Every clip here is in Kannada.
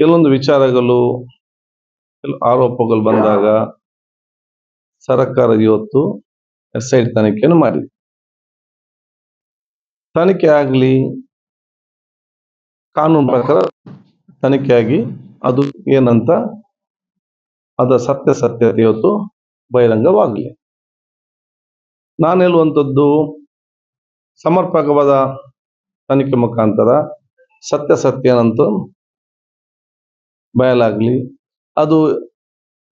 ಕೆಲವೊಂದು ವಿಚಾರಗಳು ಆರೋಪಗಳು ಬಂದಾಗ ಸರ್ಕಾರ ಇವತ್ತು ಎಸ್ ಐ ತನಿಖೆಯನ್ನು ಮಾಡಿದೆ. ತನಿಖೆ ಆಗಲಿ, ಕಾನೂನು ಪ್ರಕಾರ ತನಿಖೆಯಾಗಿ ಅದು ಏನಂತ ಅದರ ಸತ್ಯ ಇವತ್ತು ಬಹಿರಂಗವಾಗಲಿ. ನಾನು ಹೇಳುವಂಥದ್ದು ಸಮರ್ಪಕವಾದ ತನಿಖೆ ಮುಖಾಂತರ ಸತ್ಯ ಏನಂತ ಬಯಲಾಗಲಿ. ಅದು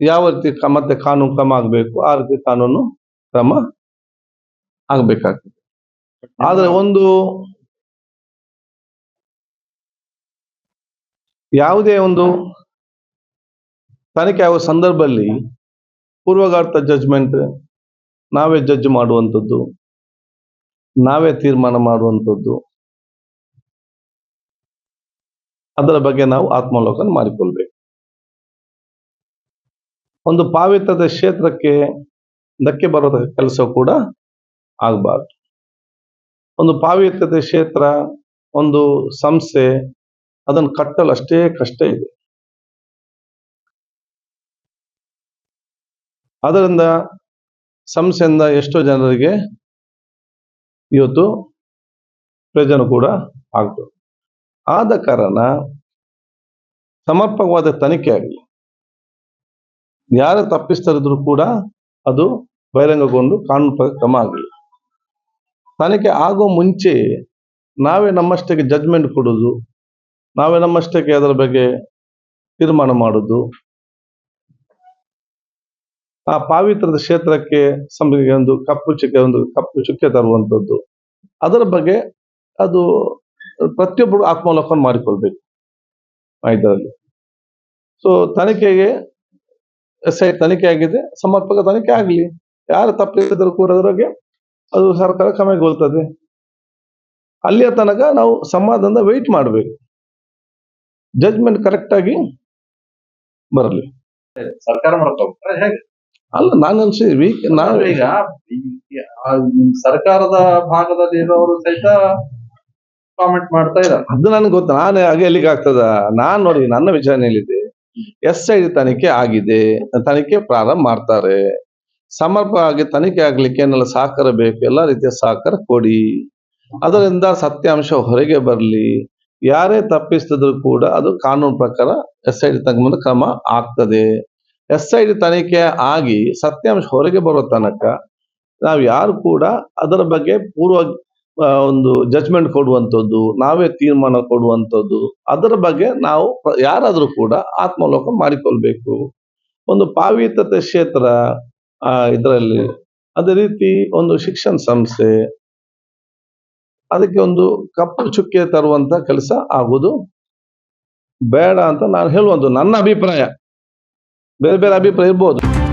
ಯಾವ ರೀತಿ ಮತ್ತೆ ಕಾನೂನು ಕ್ರಮ ಆಗಬೇಕು, ಆ ರೀತಿ ಕಾನೂನು ಕ್ರಮ ಆಗಬೇಕಾಗ್ತದೆ. ಆದರೆ ಒಂದು ಯಾವುದೇ ಒಂದು ತನಿಖೆ ಆಗುವ ಸಂದರ್ಭದಲ್ಲಿ ಪೂರ್ವಗಾರ್ಥ ಜಡ್ಜ್ಮೆಂಟ್ ನಾವೇ ಜಡ್ಜ್ ಮಾಡುವಂಥದ್ದು, ನಾವೇ ತೀರ್ಮಾನ ಮಾಡುವಂಥದ್ದು ಅದರ ಬಗ್ಗೆ ನಾವು ಆತ್ಮಾವಲೋಕನ ಮಾಡಿಕೊಳ್ಬೇಕು. ಒಂದು ಪಾವಿತ್ರದ ಕ್ಷೇತ್ರಕ್ಕೆ ಧಕ್ಕೆ ಬರೋ ಕೆಲಸ ಕೂಡ ಆಗಬಾರ್ದು. ಒಂದು ಪಾವಿತ್ರದ ಕ್ಷೇತ್ರ, ಒಂದು ಸಂಸ್ಥೆ, ಅದನ್ನು ಕಟ್ಟಲು ಅಷ್ಟೇ ಕಷ್ಟ ಇದೆ. ಅದರಿಂದ ಸಂಸ್ಥೆಯಿಂದ ಎಷ್ಟೋ ಜನರಿಗೆ ಇವತ್ತು ಪ್ರಯೋಜನ ಕೂಡ ಆಗ್ತದೆ ಆದ ಕಾರಣ ಸಮರ್ಪಕವಾದ ತನಿಖೆ ಆಗಲಿ. ಯಾರು ತಪ್ಪಿಸ್ತರಿದ್ರು ಕೂಡ ಅದು ಬಹಿರಂಗಗೊಂಡು ಕಾನೂನು ಕ್ರಮ ಆಗಲಿ. ತನಿಖೆ ಆಗೋ ಮುಂಚೆ ನಾವೇ ನಮ್ಮಷ್ಟಕ್ಕೆ ಜಡ್ಜ್ಮೆಂಟ್ ಕೊಡೋದು, ನಾವೇ ನಮ್ಮಷ್ಟಕ್ಕೆ ಅದರ ಬಗ್ಗೆ ತೀರ್ಮಾನ ಮಾಡೋದು. ಆ ಪಾವಿತ್ರದ ಕ್ಷೇತ್ರಕ್ಕೆ ಒಂದು ಕಪ್ಪು ಚುಕ್ಕೆ ಒಂದು, ಕಪ್ಪು ಚುಕ್ಕೆ ತರುವಂಥದ್ದು. ಅದರ ಬಗ್ಗೆ ಅದು ಪ್ರತಿಯೊಬ್ಬರು ಆತ್ಮಾವಲೋಕನ ಮಾಡಿಕೊಳ್ಬೇಕು ಇದರಲ್ಲಿ. ಸೊ ತನಿಖೆಗೆ ಎಸ್ ಐ ತನಿಖೆ ಆಗಿದೆ ಸಮರ್ಪಕ ತನಿಖೆ ಆಗಲಿ. ಯಾರು ತಪ್ಪಿದ್ರು ಕೂರದ್ರಾಗೆ ಅದು ಸರ್ಕಾರ ಕ್ರಮಗೊಳ್ತದೆ ಅಲ್ಲಿಯ ತನಕ ನಾವು ಸಮಾಧಾನದ ವೆಯ್ಟ್ ಮಾಡಬೇಕು. ಜಡ್ಜ್ಮೆಂಟ್ ಕರೆಕ್ಟ್ ಆಗಿ ಬರಲಿ. ಸರ್ಕಾರ ಹೇಗೆ? ಅಲ್ಲ ನಾನು ಅನ್ಸಿ ವೀಕ್ ನಾನು ಈಗ ಸರ್ಕಾರದ ಭಾಗದಲ್ಲಿ ಇರೋರು ಸಹಿತ ಕಾಮೆಂಟ್ ಮಾಡ್ತಾ ಇದ್ದಾರೆ ಅದು ನನ್ಗೆ ಗೊತ್ತು? ನಾನು ಹಾಗೆ ಎಲ್ಲಿಗೆ ಆಗ್ತದ? ನಾನ್ ನೋಡಿ, ನನ್ನ ವಿಚಾರಣೆಯಲ್ಲಿದೆ ಎಸ್ ಐ ತನಿಖೆ ಆಗಿದೆ. ತನಿಖೆ ಪ್ರಾರಂಭ ಮಾಡ್ತಾರೆ. ಸಮರ್ಪವಾಗಿ ತನಿಖೆ ಆಗ್ಲಿಕ್ಕೆ ಏನೆಲ್ಲ ಸಹಕಾರ ಬೇಕು? ಎಲ್ಲ ರೀತಿಯ ಸಹಕಾರ ಕೊಡಿ. ಅದರಿಂದ ಸತ್ಯಾಂಶ ಹೊರಗೆ ಬರಲಿ. ಯಾರೇ ತಪ್ಪಿಸ್ತಿದ್ರು ಕೂಡ ಅದು ಕಾನೂನು ಪ್ರಕಾರ ಎಸ್ ಐ ಡಿ ತಗೊಂಡು ಕ್ರಮ ಆಗ್ತದೆ. ಎಸ್ ಐ ಡಿ ತನಿಖೆ ಆಗಿ ಸತ್ಯಾಂಶ ಹೊರಗೆ ಬರೋ ತನಕ ನಾವು ಯಾರು ಕೂಡ ಅದರ ಬಗ್ಗೆ ಪೂರ್ವ ಒಂದು ಜಜ್ಮೆಂಟ್ ಕೊಡುವಂಥದ್ದು, ನಾವೇ ತೀರ್ಮಾನ ಕೊಡುವಂಥದ್ದು, ಅದರ ಬಗ್ಗೆ ನಾವು ಯಾರಾದರೂ ಕೂಡ ಆತ್ಮಲೋಕ ಮಾಡಿಕೊಳ್ಬೇಕು. ಒಂದು ಪಾವಿತ್ರತೆ ಕ್ಷೇತ್ರ ಇದರಲ್ಲಿ. ಅದೇ ರೀತಿ ಒಂದು ಶಿಕ್ಷಣ ಸಂಸ್ಥೆ. ಅದಕ್ಕೆ ಒಂದು ಕಪ್ಪು ಚುಕ್ಕೆ ತರುವಂತ ಕೆಲಸ ಆಗುವುದು ಬೇಡ ಅಂತ ನಾನು ಹೇಳುವಂಥದ್ದು ನನ್ನ ಅಭಿಪ್ರಾಯ. ಬೇರೆ ಬೇರೆ ಅಭಿಪ್ರಾಯ ಇರ್ಬೋದು.